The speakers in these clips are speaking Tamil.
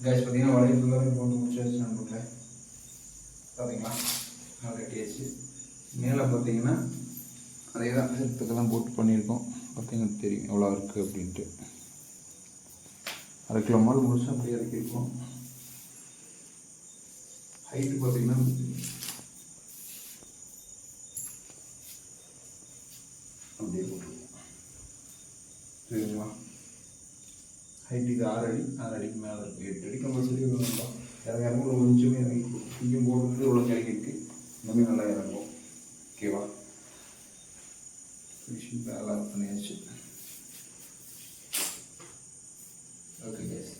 கேஸ் பார்த்தீங்கன்னா வளைய ஃபுல்லாகவே போட்டு முடிச்சாச்சு நண்பர்களே பார்த்தீங்களா? நல்லா கட்டியாச்சு. மேலே பார்த்தீங்கன்னா அதே தான் செத்துக்கெல்லாம் போட்டு பண்ணியிருக்கோம். பார்த்தீங்கன்னா தெரியும் எவ்வளோ இருக்குது அப்படின்ட்டு. அரை கிலோ மால் முழுசாக அப்படியே இறக்கியிருக்கோம் ஹைட்டு பார்த்தீங்கன்னா அப்படியே போட்டுருக்கோம் சரிங்களா? ஹைட் இது ஆறு அடி ஆறு அடிக்கு மேலே இருக்குது எட்டு அடி கம்பல்சரி வேணும்ப்பா இறங்க இறங்க ஒரு கொஞ்சமே இறங்கி இங்கேயும் போடுறது இவ்வளோ இறங்கி இருக்குது இன்னுமே நல்லா இறங்கும். ஓகேவா ஃபினிஷிங் வேலை பண்ணியாச்சு ஓகே கேஸ்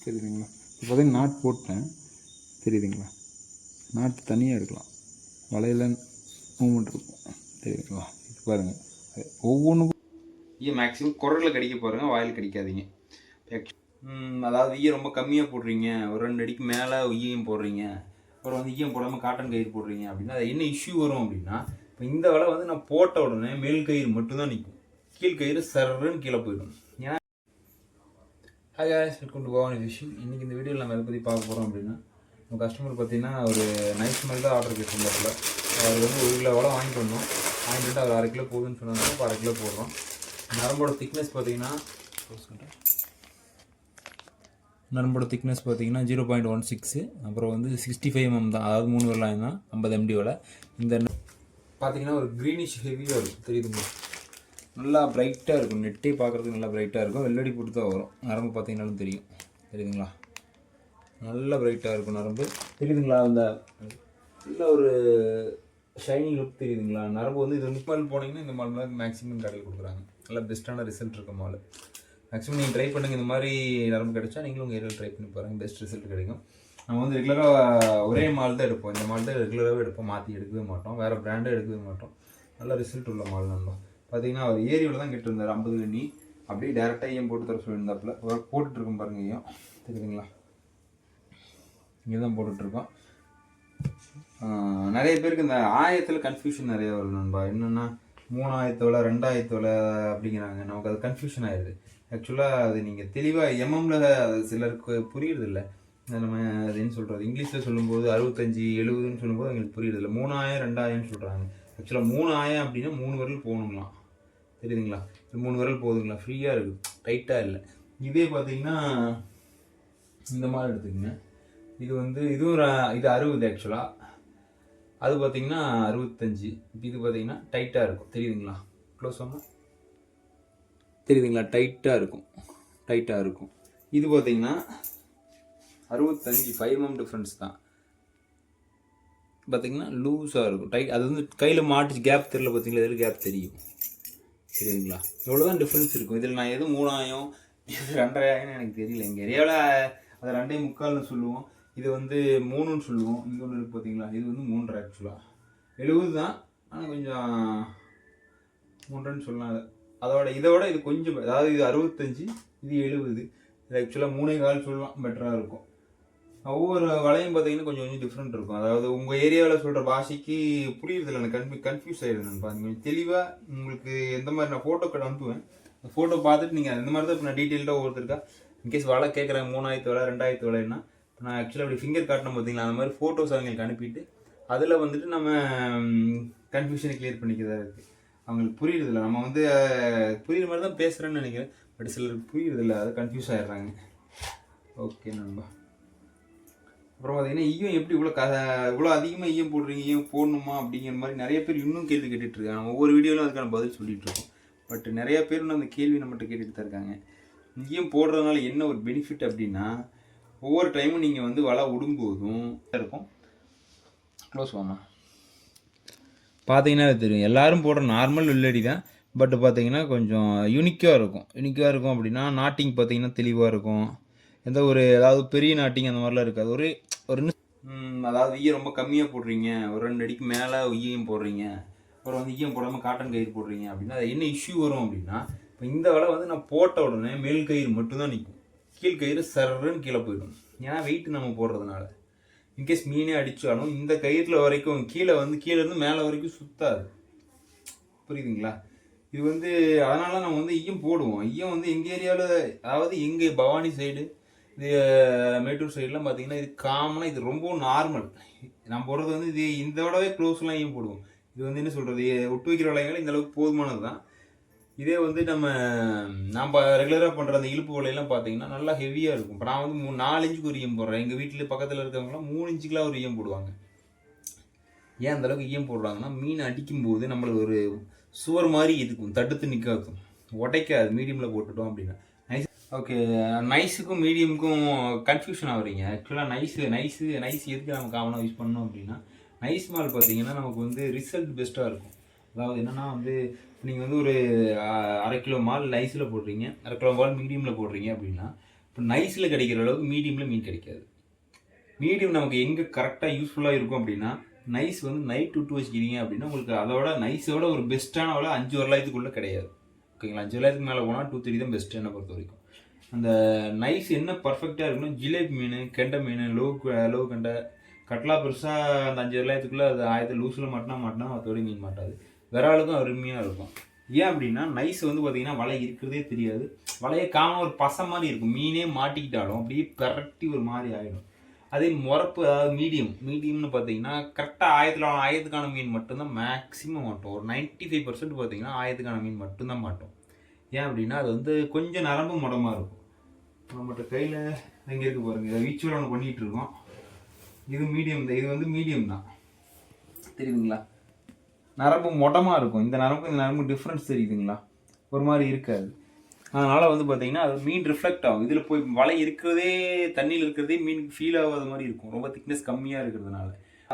தெரியுதுங்களா? இப்போ பார்த்தீங்கன்னா நாட் போட்டேன். தெரியுதுங்களா? நாட்டு தனியாக இருக்கலாம் வலையில் மூமெண்ட் இருக்கும். தெரியுதுங்களா? இது பாருங்கள் ஒவ்வொன்றுக்கும் ஈய மேக்ஸிமம் குரலில் கடிக்க பாருங்கள் வாயில் கடிக்காதீங்க. அதாவது ஈயம் ரொம்ப கம்மியாக போடுறீங்க. ஒரு ரெண்டு அடிக்கு மேலே ஈயம் போடுறீங்க. அப்புறம் வந்து ஈயம் போடாமல் காட்டன் கயிறு போடுறீங்க அப்படின்னா அது என்ன இஷ்யூ வரும் அப்படின்னா இப்போ இந்த வலை வந்து நான் போட்ட உடனே மேல் கயிறு மட்டும்தான் நிற்கும் கீழ் கயிறு சர்றன்னு கீழே போயிடும். Hi guys welcome to Bhavani fishing இன்றைக்கி இந்த வீடியோவில் நம்ம எதை பற்றி பார்க்க போகிறோம் அப்படின்னா நம்ம கஸ்டமர் பார்த்தீங்கன்னா ஒரு நைஸ் மாதிரி தான் ஆர்டர் கேட்டிருந்தாப்புல. அவர் வந்து ஒரு கிலோ வளம் வாங்கிட்டு வந்தோம். வாங்கிட்டு வந்து அவர் அரை கிலோ போகுதுன்னு சொன்னாங்க. இப்போ அரை கிலோ போடுறோம். நரம்போட திக்னஸ் பார்த்தீங்கன்னா நரம்போட திக்னஸ் பார்த்தீங்கன்னா ஜீரோ பாயிண்ட் ஒன் சிக்ஸு அப்புறம் வந்து சிக்ஸ்டி ஃபைவ் எம்எம் தான். அதாவது மூணு வரலாம் தான். ஐம்பது எம்டி வலை இந்த பார்த்தீங்கன்னா ஒரு க்ரீனிஷ் ஹெவியாக இருக்கும் தெரியுதுங்களா? நல்லா பிரைட்டாக இருக்கும். நெட்டே பார்க்குறதுக்கு நல்லா பிரைட்டாக இருக்கும். வெள்ளடி போட்டு தான் வரும். நரம்பு பார்த்தீங்கன்னாலும் தெரியும். தெரியுதுங்களா? நல்லா பிரைட்டாக இருக்கும் நரம்பு. தெரியுதுங்களா? அந்த நல்ல ஒரு ஷைனிங் லுக் தெரியுதுங்களா? நரம்பு வந்து இது மால் போனீங்கன்னா இந்த மால் தான் மேக்ஸிமம் கடையில் கொடுக்குறாங்க. நல்லா பெஸ்ட்டான ரிசல்ட் இருக்க மால் மேக்ஸிமம் நீங்கள் ட்ரை பண்ணுங்கள் இந்த மாதிரி நரம்பு கிடைச்சா நீங்களும் உங்கள் ஏரியாவில் ட்ரை பண்ணி பாருங்கள் பெஸ்ட் ரிசல்ட் கிடைக்கும். நம்ம வந்து ரெகுலராக ஒரே மால் தான் எடுப்போம். இந்த மால் தான் ரெகுலராகவே எடுப்போம். மாற்றி எடுக்கவே மாட்டோம். வேறு பிராண்டே எடுக்கவே மாட்டோம். நல்ல ரிசல்ட் உள்ள மால் நம்ம. பார்த்தீங்கன்னா அவர் ஏரியோட தான் கேட்டிருந்தார் ஐம்பது கண்ணி அப்படியே டேரெக்டாக ஈயம் போட்டு தர சொல்லியிருந்தாப்புல. ஒரு போட்டுட்டு இருக்கோம் பாருங்க ஐயம் தெரியுதுங்களா? இங்கே தான் போட்டுட்ருக்கோம் நிறைய பேருக்கு இந்த ஆயத்தில் கன்ஃபியூஷன் நிறைய வரும் நண்பா. என்னென்னா மூணாயிரத்தோல ரெண்டாயிரத்தோல அப்படிங்கிறாங்க. நமக்கு அது கன்ஃபியூஷன் ஆயிடுது ஆக்சுவலாக அது நீங்கள் தெளிவாக எம்எம்ல சிலருக்கு புரியுறதில்ல. நம்ம அது என்ன சொல்கிறது இங்கிலீஷில் சொல்லும்போது அறுபத்தஞ்சி எழுபதுன்னு சொல்லும்போது எங்களுக்கு புரியுறதில்ல. மூணாயிரம் ரெண்டாயிரம்னு சொல்கிறாங்க ஆக்சுவலாக மூணாயிரம் அப்படின்னா மூணு விரல் போகணுங்களாம் தெரியுதுங்களா? இது மூணு விரல் போகுதுங்களா ஃப்ரீயாக இருக்குது டைட்டாக இல்லை. இதே பார்த்தீங்கன்னா இந்த மாதிரி எடுத்துக்கங்க. இது வந்து இதுவும் இது அறுபது ஆக்சுவலாக அது பார்த்தீங்கன்னா அறுபத்தஞ்சு. இப்போ இது பார்த்தீங்கன்னா டைட்டாக இருக்கும். தெரியுதுங்களா? க்ளோஸ் ஆமாம் தெரியுதுங்களா? டைட்டாக இருக்கும். டைட்டாக இருக்கும். இது பார்த்தீங்கன்னா அறுபத்தஞ்சு ஃபைவ் எம் டிஃப்ரென்ஸ் தான். பார்த்தீங்கன்னா லூஸாக இருக்கும். டைட் அது வந்து கையில் மாட்டிச்சு கேப் தெரியல பார்த்தீங்களா எதில் கேப் தெரியும்? சரிங்களா எவ்வளோ தான் டிஃப்ரென்ஸ் இருக்கும். இதில் நான் எது மூணாயிரம் இது ரெண்டரையாயிரம் எனக்கு தெரியல. எங்கள் ஏரியாவில் அதை ரெண்டே முக்கால்னு சொல்லுவோம். இது வந்து மூணுன்னு சொல்லுவோம். இங்கே ஒன்று இருக்குது பார்த்தீங்களா இது வந்து மூன்றரை ஆக்சுவலாக எழுபது தான். ஆனால் கொஞ்சம் மூன்றுன்னு சொல்லலாம் அதோட இதோட இது கொஞ்சம் அதாவது இது அறுபத்தஞ்சி இது எழுபது. இது ஆக்சுவலாக மூணே கால் சொல்லலாம் பெட்டராக இருக்கும். ஒவ்வொரு வலையும் பார்த்தீங்கன்னா கொஞ்சம் கொஞ்சம் டிஃப்ரெண்ட் இருக்கும். அதாவது உங்கள் ஏரியாவில் சொல்கிற பாஷைக்கு புரியுறதில்ல. எனக்கு கன்ஃபியூ கன்ஃபியூஸ் ஆகிடுது நண்பா கொஞ்சம் தெளிவாக உங்களுக்கு எந்த மாதிரி நான் ஃபோட்டோ கடை அனுப்புவேன். அந்த ஃபோட்டோ பார்த்துட்டு நீங்கள் அந்த மாதிரி தான் இப்போ நான் டீட்டெயில்டாக ஒவ்வொருத்தருக்கா இன்கேஸ் வலை கேட்குறேன் மூணாயிரத்து வலை ரெண்டாயிரத்து வலைன்னா இப்போ நான் ஆக்சுவலாக அப்படி ஃபிங்கர் காட்டினோம் பார்த்தீங்களா? அந்த மாதிரி ஃபோட்டோஸ் அவங்களுக்கு அனுப்பிட்டு அதில் வந்துட்டு நம்ம கன்ஃபியூஷனை கிளியர் பண்ணிக்கிறதா இருக்குது அவங்களுக்கு புரியுறதில்ல. நம்ம வந்து புரியுற மாதிரி தான் பேசுகிறேன்னு நினைக்கிறேன். பட் சிலருக்கு புரியுறதில்ல. அது கன்ஃபியூஸ் ஆகிடுறாங்க ஓகே நண்பா. அப்புறம் பார்த்தீங்கன்னா ஈயம் எப்படி இவ்வளோ க இவ்வளோ அதிகமாக ஈயம் போடுறீங்க ஈயம் போடணுமா அப்படிங்கிற மாதிரி நிறைய பேர் இன்னும் கேள்வி கேட்டுட்டு இருக்காங்க. நம்ம ஒவ்வொரு வீடியோவிலும் அதுக்கான பதில் சொல்லிட்டு இருக்கோம். பட் நிறைய பேர் இன்னும் அந்த கேள்வி நம்மகிட்ட கேட்டுட்டு தான் இருக்காங்க. ஈயம் போடுறதுனால என்ன ஒரு பெனிஃபிட் அப்படின்னா ஒவ்வொரு டைமும் நீங்கள் வந்து வலை விடும்போதும் இருக்கும். க்ளோஸ் வாமா பார்த்தீங்கன்னா தெரியும். எல்லோரும் போடுற நார்மல் உள்ளடி தான். பட் பார்த்தீங்கன்னா கொஞ்சம் யூனிக்காக இருக்கும். யூனிக்காக இருக்கும் அப்படின்னா நாட்டிங் பார்த்தீங்கன்னா தெளிவாக இருக்கும். எந்த ஒரு அதாவது பெரிய நாட்டிங் அந்த மாதிரிலாம் இருக்காது. ஒரு ஒரு இன்னும், அதாவது ஈயம் ரொம்ப கம்மியாக போடுறீங்க. ஒரு ரெண்டு அடிக்கு மேலே ஈயம் போடுறீங்க. அப்புறம் வந்து ஈயம் போடாமல் காட்டன் கயிறு போடுறீங்க அப்படின்னா அது என்ன இஷ்யூ வரும் அப்படின்னா இப்போ இந்த வலை வந்து நான் போட்ட உடனே மேல் கயிறு மட்டும்தான் நிற்கும் கீழ் கயிறு சர்றன்னு கீழே போயிடும். ஏன்னா வெயிட் நம்ம போடுறதுனால. இன்கேஸ் மீனே அடித்தாலும் இந்த கயிறில் வரைக்கும் கீழே வந்து கீழே இருந்து மேலே வரைக்கும் சுத்தாது. புரியுதுங்களா? இது வந்து அதனால நம்ம வந்து ஈயம் போடுவோம். ஈயம் வந்து எங்கள் ஏரியாவில் அதாவது எங்கள் பவானி சைடு இது மேட்டூர் சைடெலாம் பார்த்தீங்கன்னா இது காமனாக இது ரொம்ப நார்மல் நம்ம போடுறது வந்து இது இந்த விடவே க்ளோஸ்லாம் ஈயம் போடுவோம்? இது வந்து என்ன சொல்கிறது ஒட்டு வைக்கிற வளையங்கள் இந்த அளவுக்கு போதுமானது தான் இதே வந்து நம்ம நம்ம ரெகுலராக பண்ணுற அந்த இழுப்பு வலையெல்லாம் பார்த்தீங்கன்னா நல்லா ஹெவியாக இருக்கும். இப்போ நான் வந்து மூணு நாலு இன்ச்சுக்கு ஒரு ஈயம் போடுறேன். எங்கள் வீட்டில் பக்கத்தில் இருக்கிறவங்களாம் மூணு இன்ச்சுக்கெலாம் ஒரு ஈயம் போடுவாங்க. ஏன் அந்தளவுக்கு ஈயம் போடுறாங்கன்னா மீன் அடிக்கும்போது நம்மளுக்கு ஒரு சுவர் மாதிரி இருக்கும் தடுத்து நிற்காது உடைக்காது. மீடியமில் போட்டுட்டோம் அப்படின்னா. ஓகே நைஸுக்கும் மீடியமுக்கும் கன்ஃபியூஷன் ஆகுறீங்க. ஆக்சுவலாக நைஸு நைஸு நைஸ் எதுக்கு நம்ம காமனாக யூஸ் பண்ணோம் அப்படின்னா நைஸ் மால் பார்த்தீங்கன்னா நமக்கு வந்து ரிசல்ட் பெஸ்ட்டாக இருக்கும். அதாவது என்னன்னா வந்து நீங்கள் வந்து ஒரு அரை கிலோ மால் நைஸில் போடுறீங்க அரை கிலோ மால் மீடியமில் போடுறீங்க அப்படின்னா இப்போ நைஸில் கிடைக்கிற அளவுக்கு மீடியமில் மீன் கிடைக்காது. மீடியம் நமக்கு எங்கே கரெக்டாக யூஸ்ஃபுல்லாக இருக்கும் அப்படின்னா நைஸ் வந்து நைட் விட்டு வச்சுக்கிறீங்க அப்படின்னா உங்களுக்கு அதோட நைஸோட ஒரு பெஸ்ட்டான விலை அஞ்சு வரலாயிரத்துக்குள்ளே கிடையாது. ஓகேங்களா அஞ்சு வரலாயிரத்துக்கு மேலே போனால் டூ த்ரீ தான் பெஸ்ட்டு என்னை பொறுத்த வரைக்கும். அந்த நைஸ் என்ன பர்ஃபெக்டாக இருக்கணும்? ஜிலேபி மீன் கெண்டை மீன் லோ லோ கெண்டை. கட்லா பெருசாக அந்த அஞ்சு வரலாயிரத்துக்குள்ளே அது ஆயிரத்தி லூஸில் மாட்டினா மாட்டினா மற்றபடி மீன் மாட்டாது. விராலுக்கும் அருமையாக இருக்கும். ஏன் அப்படின்னா நைஸ் வந்து பார்த்தீங்கன்னா வலை இருக்கிறதே தெரியாது. வலையை காம ஒரு பசை மாதிரி இருக்கும். மீனே மாட்டிக்கிட்டாலும் அப்படியே பெரட்டி ஒரு மாதிரி ஆகிடும் அதே முறப்பு அதாவது மீடியம். மீடியம்னு பார்த்தீங்கன்னா கரெக்டாக ஆயிரத்தில் ஆயிரத்துக்கான மீன் மட்டும்தான் மேக்ஸிமம் மாட்டோம் ஒரு 95% ஃபைவ் பர்சன்ட் பார்த்தீங்கன்னா ஆயிரத்துக்கான மீன் மட்டும்தான் மாட்டோம். ஏன் அப்படின்னா அது வந்து கொஞ்சம் நரம்பு மடமாக இருக்கும். நம்மகிட்ட கையில் இங்கே இருக்கு பாருங்க இதை வீச்சுவல் ஒன்று பண்ணிகிட்டு இருக்கோம். இது மீடியம் தான் இது வந்து மீடியம் தான். தெரியுதுங்களா? நரம்பு மொட்டமாக இருக்கும். இந்த நரம்பு இந்த நரம்பு டிஃப்ரென்ஸ் தெரியுதுங்களா? ஒரு மாதிரி இருக்காது. அதனால் வந்து பார்த்தீங்கன்னா அது மீன் ரிஃப்ளெக்ட் ஆகும். இதில் போய் வலை இருக்கிறதே தண்ணியில் இருக்கிறதே மீனுக்கு ஃபீல் ஆகாத மாதிரி இருக்கும். ரொம்ப திக்னஸ் கம்மியாக இருக்கிறதுனால.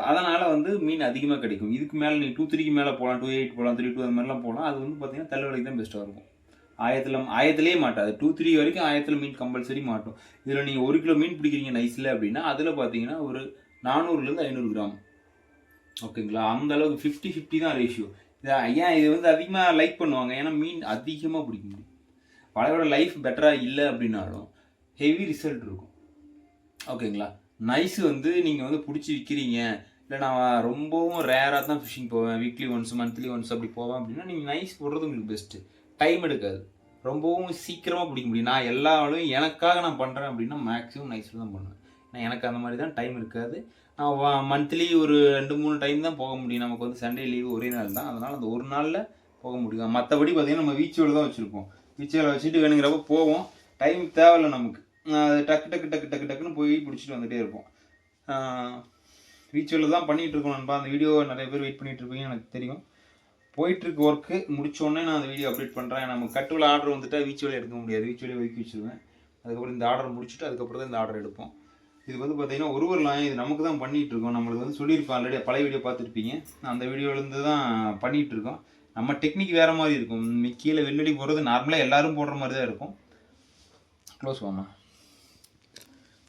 அதனால் வந்து மீன் அதிகமாக கிடைக்கும். இதுக்கு மேலே நீ டூ த்ரீக்கு மேலே போகலாம் டூ எயிட் போகலாம் த்ரீ டூ அது மாதிரிலாம் போகலாம் அது வந்து பார்த்தீங்கன்னா தள்ளுவலைக்கு தான் பெஸ்ட்டாக இருக்கும். ஆயத்தில் ஆயத்திலே மாட்டாது. டூ த்ரீ வரைக்கும் ஆயத்தில் மீன் கம்பல்சரி மாட்டும். இதில் நீங்கள் ஒரு கிலோ மீன் பிடிக்கிறீங்க நைஸில் அப்படின்னா அதில் பார்த்தீங்கன்னா ஒரு நானூறுலேருந்து ஐநூறு கிராம். ஓகேங்களா? அந்த அளவுக்கு ஃபிஃப்டி ஃபிஃப்டி தான் ரேஷியோ இது ஏன் இது வந்து அதிகமாக லைக் பண்ணுவாங்க? ஏன்னா மீன் அதிகமாக பிடிக்க முடியும். பழையோட லைஃப் பெட்டராக இல்லை அப்படின்னாலும் ஹெவி ரிசல்ட் இருக்கும். ஓகேங்களா? நைஸ் வந்து நீங்கள் வந்து பிடிச்சி விற்கிறீங்க இல்லை நான் ரொம்பவும் ரேராக தான் ஃபிஷிங் போவேன். வீக்லி ஒன்ஸ் மந்த்லி ஒன்ஸ் அப்படி போவேன் அப்படின்னா நீங்கள் நைஸ் போடுறது உங்களுக்கு பெஸ்ட்டு டைம் எடுக்காது. ரொம்பவும் சீக்கிரமாக பிடிக்க முடியும். நான் எல்லா வேலையும் எனக்காக நான் பண்ணுறேன் அப்படின்னா மேக்ஸிமம் நைஸில் தான் பண்ணுவேன். ஏன்னா எனக்கு அந்த மாதிரி தான் டைம் இருக்காது. நான் மந்த்லி ஒரு ரெண்டு மூணு டைம் தான் போக முடியும். நமக்கு வந்து சண்டே லீவு ஒரே நாள் தான். அதனால் அந்த ஒரு நாளில் போக முடியும். மற்றபடி பார்த்தீங்கன்னா நம்ம வீச்சோடு தான் வச்சுருப்போம். வீச்சோட வச்சுட்டு வேணுங்கிறப்ப போவோம். டைம் தேவையில்லை நமக்கு. அது டக்கு டக்கு டக்கு டக்கு டக்குன்னு போய் பிடிச்சிட்டு வந்துகிட்டே இருப்போம். வீச்சோவில் தான் பண்ணிகிட்டு இருக்கோம் நண்பா. அந்த வீடியோ நிறைய பேர் வெயிட் பண்ணிகிட்டு இருப்பீங்க எனக்கு தெரியும். போயிட்டுருக்கு ஒர்க்கு முடிச்சோடனே நான் அந்த வீடியோ அப்டேட் பண்ணுறேன் நம்ம கட்டுவில் ஆர்டர் வந்துட்டா வீச்சோவில் எடுக்க முடியாது. வீச்சோவில் ஒதுக்கி வச்சிருவேன். அதுக்கப்புறம் இந்த ஆர்டர் முடிச்சுட்டு அதுக்கப்புறம் தான் இந்த ஆர்டர் எடுப்போம். இது வந்து பார்த்தீங்கன்னா ஒரு ஒரு line இது நமக்கு தான் பண்ணிகிட்டு இருக்கோம். நம்மளுக்கு வந்து சொல்லியிருப்போம் ஆல்ரெடி பழைய வீடியோ பார்த்துருப்பீங்க. அந்த வீடியோலேருந்து தான் பண்ணிகிட்டு இருக்கோம். நம்ம டெக்னிக் வேறு மாதிரி இருக்கும். மி- கீழே வெள்ளடி போடுறது நார்மலாக எல்லோரும் போடுற மாதிரி தான் இருக்கும். க்ளோஸ் வாமா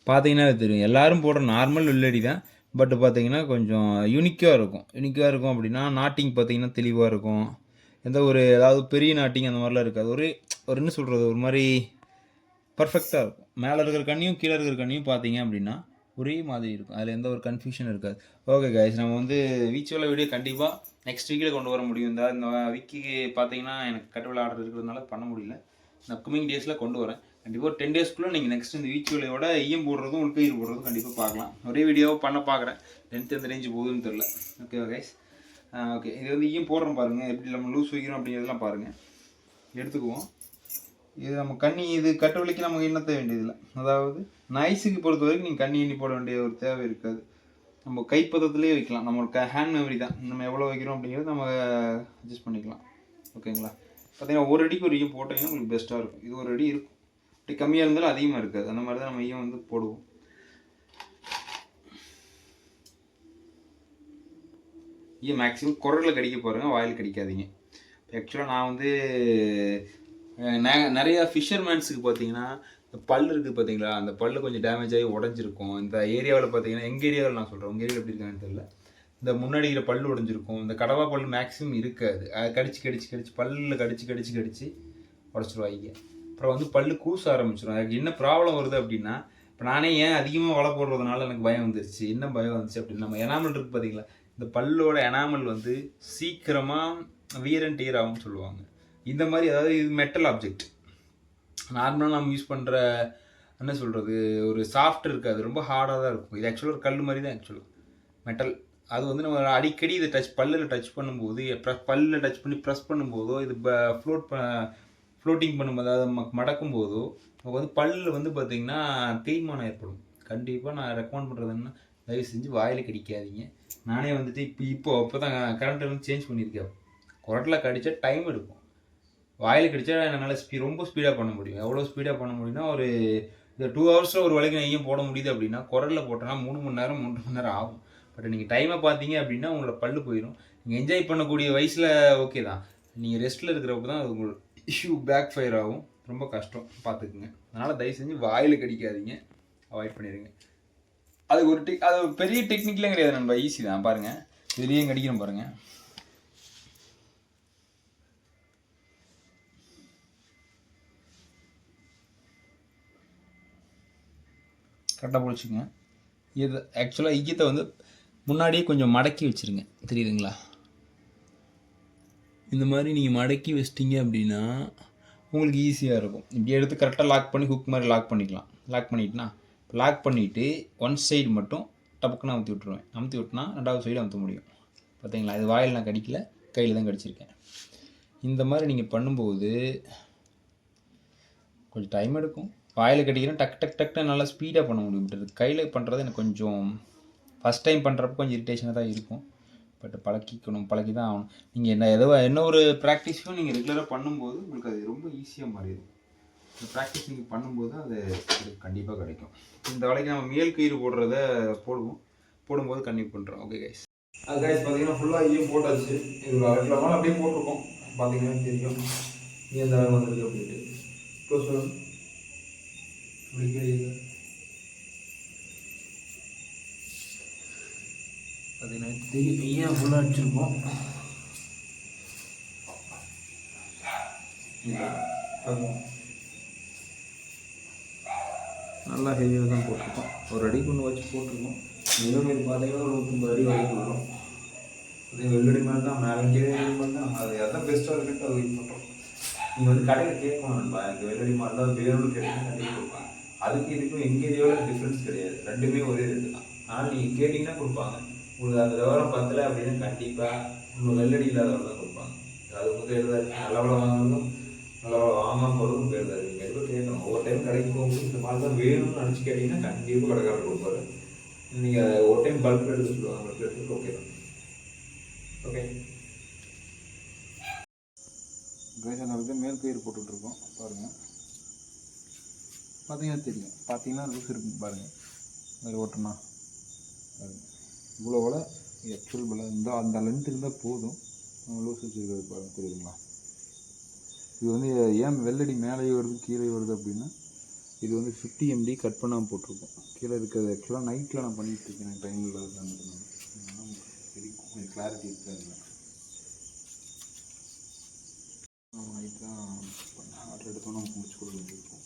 பார்த்தீங்கன்னா தெரியும். எல்லோரும் போடுற நார்மல் வெள்ளடி தான். பட் பார்த்தீங்கன்னா கொஞ்சம் யூனிக்காக இருக்கும். யூனிக்காக இருக்கும் அப்படின்னா நாட்டிங் பார்த்தீங்கன்னா தெளிவாக இருக்கும். எந்த ஒரு ஏதாவது பெரிய நாட்டிங் அந்த மாதிரிலாம் இருக்காது. ஒரு ஒரு என்ன சொல்கிறது ஒரு மாதிரி பர்ஃபெக்டாக இருக்கும். மேலே இருக்கிற கண்ணியும் கீழே இருக்கிற கண்ணியும் பார்த்தீங்க அப்படின்னா ஒரே மாதிரி இருக்கும். அதில் எந்த ஒரு கன்ஃபியூஷன் இருக்காது. ஓகே கைஸ் நம்ம வந்து வீச்சுவல வீடியோ கண்டிப்பாக நெக்ஸ்ட் வீக்கில் கொண்டு வர முடியும். இந்த இந்த வீக்கு பார்த்தீங்கன்னா எனக்கு கட்டு ஆர்டர் இருக்கிறதுனால பண்ண முடியல. இந்த அப்கமிங் டேஸில் கொண்டு வரேன். கண்டிப்பாக ஒரு டென் டேஸ்க்குள்ளே நீங்கள் நெக்ஸ்ட் இந்த வீச்சுவலையோட ஈயம் போடுறதும் உள்கயிறு போடுறதும் கண்டிப்பாக பார்க்கலாம். ஒரே வீடியோவை பண்ண பார்க்குறேன். லென்த் எந்த ரேஞ்சு போகுதுன்னு தெரில ஓகே கைஸ் ஓகே இது வந்து ஈயம் போடுறோம் பாருங்கள் எப்படி நம்ம லூஸ் வைக்கிறோம் அப்படிங்கிறதெல்லாம் பாருங்கள் எடுத்துக்குவோம். இது நம்ம கண்ணி இது கட்டுவலைக்கு நமக்கு எண்ணத்த வேண்டியதில்லை. அதாவது நைஸுக்கு பொறுத்த வரைக்கும் நீங்கள் கண்ணி எண்ணி போட வேண்டிய ஒரு தேவை இருக்காது. நம்ம கைப்பதத்துலேயே வைக்கலாம். நம்மளுக்கு ஹேண்ட் மெமரி தான். நம்ம எவ்வளோ வைக்கிறோம் அப்படிங்கிறது நம்ம அட்ஜஸ்ட் பண்ணிக்கலாம். ஓகேங்களா பார்த்தீங்கன்னா ஒரு அடிக்கு ஒரு ஈயம் போட்டிங்கன்னா உங்களுக்கு பெஸ்ட்டாக இருக்கும். இது ஒரு அடி இருக்கும். அப்படி கம்மியாக இருந்தாலும் அதிகமாக இருக்காது. அந்த மாதிரி தான் நம்ம ஈயம் வந்து போடுவோம். ஈயம் மேக்ஸிமம் குரலில் கடிக்க போகிறேங்க வாயில் கடிக்காதீங்க. ஆக்சுவலாக நான் வந்து நிறையா ஃபிஷர்மேன்ஸுக்கு பார்த்தீங்கன்னா இந்த பல் இருக்குது பார்த்தீங்களா அந்த பல்லு கொஞ்சம் டேமேஜ் ஆகி உடஞ்சிருக்கும். இந்த ஏரியாவில் பார்த்தீங்கன்னா எங்கள் ஏரியாவில் நான் சொல்கிறேன் உங்கள் ஏரியாவில் எப்படி இருக்கான்னு தெரியல. இந்த முன்னாடி இருக்கிற பல்லு உடஞ்சிருக்கும். இந்த கடவா பல்லு மேக்ஸிமம் இருக்காது. அது கடிச்சு கடிச்சு கடிச்சு பல்லில் கடிச்சு கடிச்சு கடிச்சு உடச்சிருவாங்க அப்புறம் வந்து பல்லு கூச ஆரம்பிச்சிடும் அதுக்கு என்ன ப்ராப்ளம் வருது அப்படின்னா இப்போ நானே ஏன் அதிகமாக வலை போடுறதுனால எனக்கு பயம் வந்துருச்சு. என்ன பயம் வந்துச்சு அப்படின்னு நம்ம எனாமல் இருக்குது பார்த்தீங்களா இந்த பல்லோட எனாமல் வந்து சீக்கிரமாக வீரன் டீர் ஆகும்னு சொல்லுவாங்க. இந்த மாதிரி அதாவது இது மெட்டல் ஆப்ஜெக்ட் நார்மலாக நம்ம யூஸ் பண்ணுற என்ன சொல்கிறது ஒரு சாஃப்ட் இருக்காது. ரொம்ப ஹார்டாக தான் இருக்கும். இது ஆக்சுவலாக ஒரு கல் மாதிரி தான் ஆக்சுவலாக மெட்டல் அது வந்து நம்ம அடிக்கடி இதை டச் பல்லில் டச் பண்ணும்போது ப்ரெஸ் பல்லில் டச் பண்ணி ப்ரெஸ் பண்ணும்போதோ இது ஃப்ளோட் ஃப்ளோட்டிங் பண்ணும்போது அதாவது ம- மடக்கும் போதோ நமக்கு வந்து பல்லில் வந்து பார்த்திங்கன்னா தேய்மானம் ஏற்படும். கண்டிப்பாக நான் ரெக்கமெண்ட் பண்ணுறது என்ன தயவு செஞ்சு வாயில் கடிக்காதீங்க. நானே வந்துட்டு இப்போ இப்போ அப்போ தான் கரண்ட் வந்து சேஞ்ச் பண்ணியிருக்கேன். குரட்டில் கடித்தா டைம் எடுக்கும். வாயில் கடித்தா என்னால் ஸ்பீ ரொம்ப ஸ்பீடாக பண்ண முடியும். எவ்வளோ ஸ்பீடாக பண்ண முடியும்னா ஒரு இந்த டூ ஹவர்ஸில் ஒரு வழக்கு நெய்யும் போட முடியுது அப்படின்னா குரலில் போட்டோன்னா மூணு மணி நேரம் மூன்று மணி நேரம் ஆகும். பட் நீங்கள் டைமை பார்த்தீங்க அப்படின்னா உங்களோட பல்லு போயிடும் நீங்கள் என்ஜாய் பண்ணக்கூடிய வயசில் ஓகே தான். நீங்கள் ரெஸ்ட்டில் இருக்கிறப்ப தான் அது உங்களுக்கு இஷ்யூ பேக் ஃபயர் ஆகும். ரொம்ப கஷ்டம். பார்த்துக்குங்க. அதனால் தயவு செஞ்சு வாயில் கடிக்காதீங்க. அவாய்ட் பண்ணிடுங்க அது ஒரு டெக் அது ஒரு பெரிய டெக்னிக்லாம் கிடையாது நண்பா. ஈஸி தான். பாருங்கள் இதுலேயும் கடிக்கிறோம் பாருங்கள் கரெக்டாக பிடிச்சிங்க இது ஆக்சுவலாக ஈயத்தை வந்து முன்னாடியே கொஞ்சம் மடக்கி வச்சுருங்க. தெரியுதுங்களா? இந்த மாதிரி நீங்கள் மடக்கி வச்சிட்டிங்க அப்படின்னா உங்களுக்கு ஈஸியாக இருக்கும். இப்படி எடுத்து கரெக்டாக லாக் பண்ணி ஹுக் மாதிரி லாக் பண்ணிக்கலாம். லாக் பண்ணிட்டுனா லாக் பண்ணிவிட்டு ஒன் சைடு மட்டும் டப்புக்குன்னு அமுத்தி விட்ருவேன் அமுத்தி விட்டுனா ரெண்டாவது சைடு அமுத்த முடியும். பார்த்தீங்களா இது வாயில் நான் கடிக்கல கையில் தான் கடிச்சிருக்கேன். இந்த மாதிரி நீங்கள் பண்ணும்போது கொஞ்சம் டைம் எடுக்கும். வாயில் கடிக்கிறேன் டக் டக் டக்னு நல்லா ஸ்பீடாக பண்ண முடியும். கையில் பண்ணுறது எனக்கு கொஞ்சம் ஃபஸ்ட் டைம் பண்ணுறப்ப கொஞ்சம் இரிட்டேஷனாக தான் இருக்கும். பட் பழக்கிக்கணும் பழக்கி தான் ஆகணும். நீங்கள் என்ன எதோ என்ன ஒரு ப்ராக்டிஸையும் நீங்கள் ரெகுலராக பண்ணும்போது உங்களுக்கு அது ரொம்ப ஈஸியாக மாறிடும். இந்த ப்ராக்டிஸ் நீங்கள் பண்ணும்போது அது கண்டிப்பாக கிடைக்கும். இந்த வேலைக்கு நம்ம மேல் கயிறு போடுறத போடுவோம். போடும்போது கண்டிப்பாக பண்ணுறோம் ஓகே கைஸ் அது கைஸ் பார்த்தீங்கன்னா ஃபுல்லாக ஈயம் போட்டாச்சு. இது மேலே அப்படியே போட்டிருக்கோம். பார்த்தீங்கன்னா தெரியும். நீ எந்த வேலை வந்திருக்கு அப்படின்ட்டு. க்ளோஸ் பண்ணுங்க அப்படி கீழே பார்த்தீங்கன்னா ஃபுல்லாக அடிச்சிருக்கோம் நல்லா ஹெவியாக தான் போட்டிருக்கோம். ஒரு அடி கொண்டு வச்சு போட்டிருக்கோம். மினிமம் இது பார்த்தீங்கன்னா ஒரு நூற்றம்பது அடி வரைக்கும் வரும். அதே வெள்ளடி மேலே தான் மேலே கீழே மேலே தான் அது எதான் பெஸ்ட்டாக இருக்குன்ட்டு அது வெயிட் பண்ணுறோம் நீங்கள் வந்து கடையில் கேட்கணும் நண்பா. எனக்கு வெள்ளடி மாதிரி தான் வேணும்னு கேட்டீங்கன்னா கண்டிப்பாக கொடுப்பாங்க. அதுக்கு இதுக்கும் எங்கள் ஏரியாவில் டிஃப்ரென்ஸ் கிடையாது. ரெண்டுமே ஒரே ரேட்டு தான். ஆனால் நீங்கள் கேட்டிங்கன்னா கொடுப்பாங்க. உங்களுக்கு அந்த விவரம் பத்தலை அப்படின்னா கண்டிப்பாக உங்களுக்கு வெள்ளடி இல்லாதவங்க தான் கொடுப்பாங்க. அது வந்து எழுதாது நல்லவளை வாங்கணும் நல்லவளை வாங்காமல் போகிறதும் எழுதாது நீங்கள் எதுவும் கேட்கணும் ஒவ்வொரு டைம் கடைக்கு போகும்போது இந்த மாதிரி தான் வேணும்னு நினச்சி கேட்டிங்கன்னா கண்டிப்பாக கடைக்காரர் கொடுப்பாரு. நீங்கள் ஒரு டைம் பல்ப் எடுத்து சொல்லுவாங்க. பல்ப் எடுத்து ஓகே தான். ஓகே கைசனருக்கு மேல் கயிறு போட்டுட்ருக்கோம் பாருங்கள் பார்த்தீங்கன்னா தெரியும். பார்த்தீங்கன்னா லூஸ் இருக்கு பாருங்கள் மாதிரி ஓட்டுனா. பாருங்கள் இவ்வளோ வில? ஆக்சுவல் வில. இந்த அந்த லென்த் இருந்தால் போதும். லூஸ் வச்சுருக்கிறது பாருங்கள் தெரியுதுங்களா? இது வந்து ஏன் வெள்ளடி மேலே வருது கீழே வருது அப்படின்னா இது வந்து ஃபிஃப்டி எம்டி கட் பண்ணாமல் போட்டிருக்கோம். கீழே இருக்கிறது ஆக்சுவலாக நைட்டில் நான் பண்ணிட்டு இருக்கேன் டைம் இல்லாத தெரியும். கொஞ்சம் கிளாரிட்டி இருக்காது. நம்ம நைட் தான் ஆர்டர் எடுத்தோம் நம்ம முடிச்சு கொடுக்க வேண்டியிருக்கும்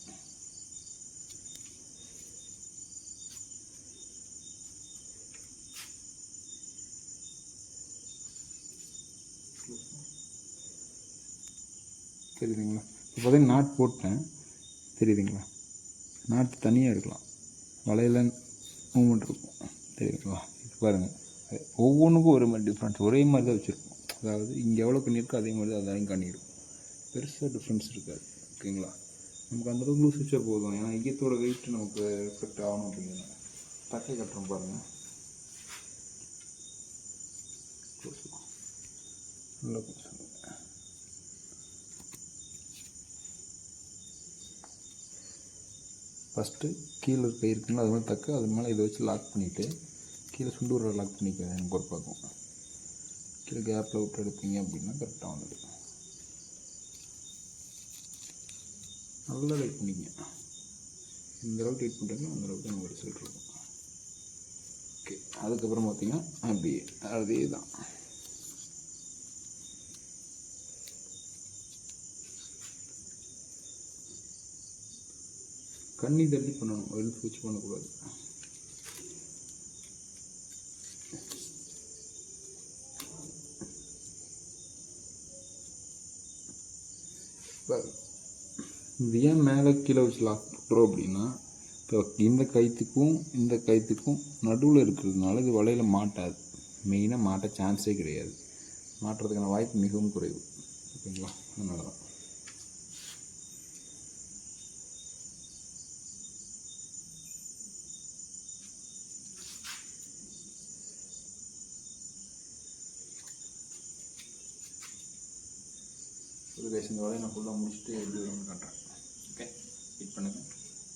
தெரியுதுங்களா? இப்போ பார்த்தீங்கன்னா நாட் போட்டேன். தெரியுதுங்களா? நாட்டு தனியாக இருக்கலாம். வலையில் மூமெண்ட் இருக்கும். தெரியுதுங்களா? இது பாருங்கள் ஒவ்வொன்றுக்கும் ஒரு மாதிரி டிஃப்ரென்ஸ் ஒரே மாதிரி தான் வச்சுருக்கோம். அதாவது இங்கே எவ்வளோ பண்ணியிருக்கோ அதே மாதிரி தான் அதையும் பண்ணியிருக்கும் பெருசாக டிஃப்ரென்ஸ் இருக்காது. ஓகேங்களா? நமக்கு அந்த அளவுக்கு லூஸ் வச்சா போதும். ஏன்னா ஐயத்தோட வெயிட் நமக்கு ரிஃப்ளெக்ட் ஆகணும் அப்படிங்கிறத தக்கை கட்டுறோம் பாருங்கள் நல்லா கொஞ்சம் ஃபஸ்ட்டு கீழே இருக்க இருக்குங்களா அது மாதிரி தக்க அது மேலே இதை வச்சு லாக் பண்ணிவிட்டு கீழே சுண்டு லாக் பண்ணிக்க எனக்கு ஒரு பக்கம் கீழே கேப்பில் விட்டு எடுத்தீங்க அப்படின்னா கரெக்டாக வந்துடும் நல்லா வெயிட் பண்ணிக்கங்க. இந்த அளவுக்கு வெயிட் பண்ணுறீங்களோ அந்த அளவுக்கு ரிசல்ட் இருக்கும். ஓகே அதுக்கப்புறம் பார்த்தீங்கன்னா அப்படியே அதே தான் கண்ணி தள்ளி பண்ணணும். வெளுத்து வச்சு பண்ணக்கூடாது. இது ஏன் மேலே கீழே வச்சு லாக் பண்ணுறோம் அப்படின்னா இப்போ இந்த கயிற்றுக்கும் இந்த கயிற்றுக்கும் நடுவில் இருக்கிறதுனால இது வலையில் மாட்டாது. மெயினாக மாட்ட சான்ஸே கிடையாது. மாட்டுறதுக்கான வாய்ப்பு மிகவும் குறைவு. ஓகேங்களா? அதனால தான் ஒரு கேஸ் இந்த வேலையை நான் ஃபுல்லாக முடிச்சுட்டு எப்படி வரும்னு காட்டுறேன். ஓகே ஹிட் பண்ணுங்கள்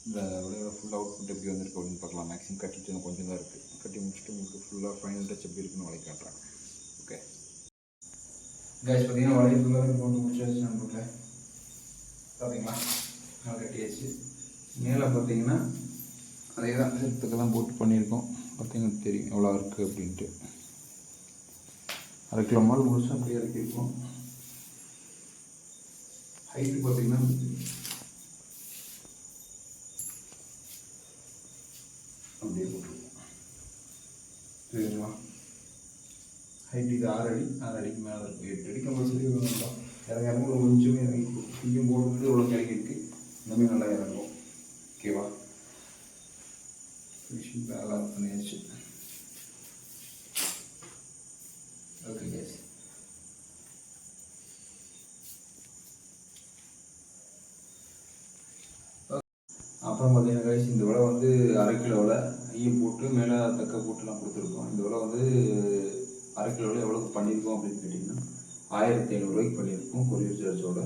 இந்த வேலையோட ஃபுல் அவுட்புட் எப்படி வந்திருக்கு அப்படின்னு பார்க்கலாம். மேக்ஸிமம் கட்டிட்டு கொஞ்சம் தான் இருக்குது கட்டி முடிச்சுட்டு உங்களுக்கு ஃபுல்லாக ஃபைனல் டச் எப்படி இருக்குன்னு வலை காட்டுறேன். ஓகே கேஸ் பார்த்தீங்கன்னா வலையை ஃபுல்லாக போட்டு முடிச்சாச்சு நம்மளுக்கு பார்த்தீங்களா நான் கட்டியாச்சு. மேலே பார்த்தீங்கன்னா அதே தான் செத்துக்கு தான் போட்டு பண்ணியிருக்கோம். பார்த்தீங்கன்னா தெரியும் எவ்வளோ இருக்குது அப்படின்ட்டு. அரை கிலோ மால் முழுசாக அப்படியே இறக்கியிருக்கோம். ஹைட்டு பார்த்தீங்கன்னா அப்படியே போட்டுருக்கோம் சரிங்களா ஹைட் இது ஆறு அடி ஆறு அடிக்கு மேலே இருக்கும் எட்டு அடி கம்பல்சரி வேணும் இறங்க இறங்க ஒரு கொஞ்சமே இறங்கி இங்கேயும் போடுறது இவ்வளோ இறங்கி இருக்கு இன்னுமே நல்லா இறங்கும் ஓகேவா ஃபினிஷிங் வேலை பண்ணியாச்சு ஓகே கேஸ் அப்புறம் பார்த்தீங்கன்னா guys, இந்த விலை வந்து அரை கிலோவில் ஐயை போட்டு மேலே தக்க போட்டுலாம் கொடுத்துருக்கோம். இந்த விலை வந்து அரை கிலோவில் எவ்வளோக்கு பண்ணியிருக்கோம் அப்படின்னு கேட்டிங்கன்னா ஆயிரத்தி ஐநூறுரூவாய்க்கு பண்ணியிருக்கோம் கொரியர் சார்ஜோட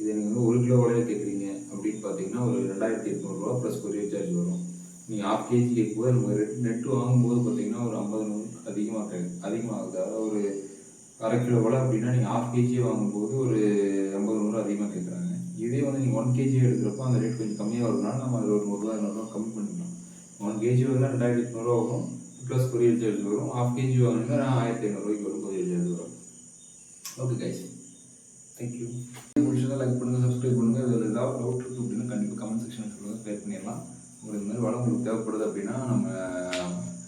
இதை நீங்கள் வந்து ஒரு கிலோ விலையை கேட்குறீங்க அப்படின்னு பார்த்தீங்கன்னா ஒரு ரெண்டாயிரத்தி எட்நூறுரூவா ப்ளஸ் கொரியர் சார்ஜ் வரும். நீங்கள் ஆஃப் கேஜி கேட்கும்போது நம்ம ரெட் நெட்டு வாங்கும்போது பார்த்தீங்கன்னா ஒரு ஐம்பது நூறு அதிகமாக கே அதிகமாகுது. அதாவது ஒரு அரை கிலோ விலை அப்படின்னா நீங்கள் ஆஃப் கேஜியே வாங்கும்போது ஒரு ஐம்பது நூறு அதிகமாக கேட்குறாங்க இதே வந்து நீங்கள் ஒன் கேஜி எடுக்கிறப்போ அந்த ரேட் கொஞ்சம் கம்மியாக வருதுனால நம்ம அதில் ஒரு நூறுரூவா இரநூறுவா கம்மி பண்ணிக்கலாம். ஒன் கேஜி வரலாம் ரெண்டாயிரத்தி எட்நூறுவா வரும். ப்ளஸ் கொரியர் சார்ஜ் வரும். ஹாஃப் கேஜி வாங்கினா ஆயிரத்தி ஐநூறுரூவாய்க்கு வரும் கொரியர் சார்ஜ் வரும். ஓகே கைஸ் தேங்க்யூ பிடிச்சதா லைக் பண்ணுங்கள் சப்ஸ்கிரைப் பண்ணுங்கள் இதில் ஏதாவது டவுட் இருக்குது அப்படின்னா கண்டிப்பாக கமெண்ட் செக்ஷன் சொல்லுங்கள் ஷேர் பண்ணிடலாம். உங்களுக்கு இந்த மாதிரி வளம் உங்களுக்கு தேவைப்படுது அப்படின்னா நம்ம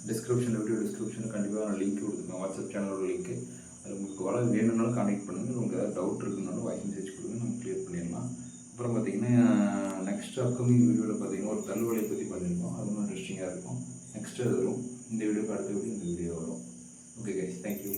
டிஸ்கிரிப்ஷனில் வீடியோ டிஸ்கிரிப்ஷனில் கண்டிப்பாக நான் லிங்க் கொடுத்துருக்கேன். வாட்ஸ்அப் சேனலோட லிங்க்கு அது உங்களுக்கு வளம் வேணும்னாலும் கான்டெக்ட் பண்ணுங்கள் உங்களுக்கு ஏதாவது டவுட் இருக்குனாலும் வாய்ஸ் மெசேஜ் கொடுங்க. நம்ம க்ளியர் பண்ணிடலாம். அப்புறம் பார்த்தீங்கன்னா நெக்ஸ்ட் அப்கமிங் வீடியோவில் பார்த்தீங்கன்னா ஒரு தள்ளுவலியை பற்றி பண்ணியிருக்கோம். அது இன்ட்ரெஸ்டிங்காக இருக்கும் நெக்ஸ்ட் வரும் இந்த வீடியோக்கு அடுத்த வீடியோ இந்த வீடியோ வரும் ஓகே கைஸ் தேங்க்யூ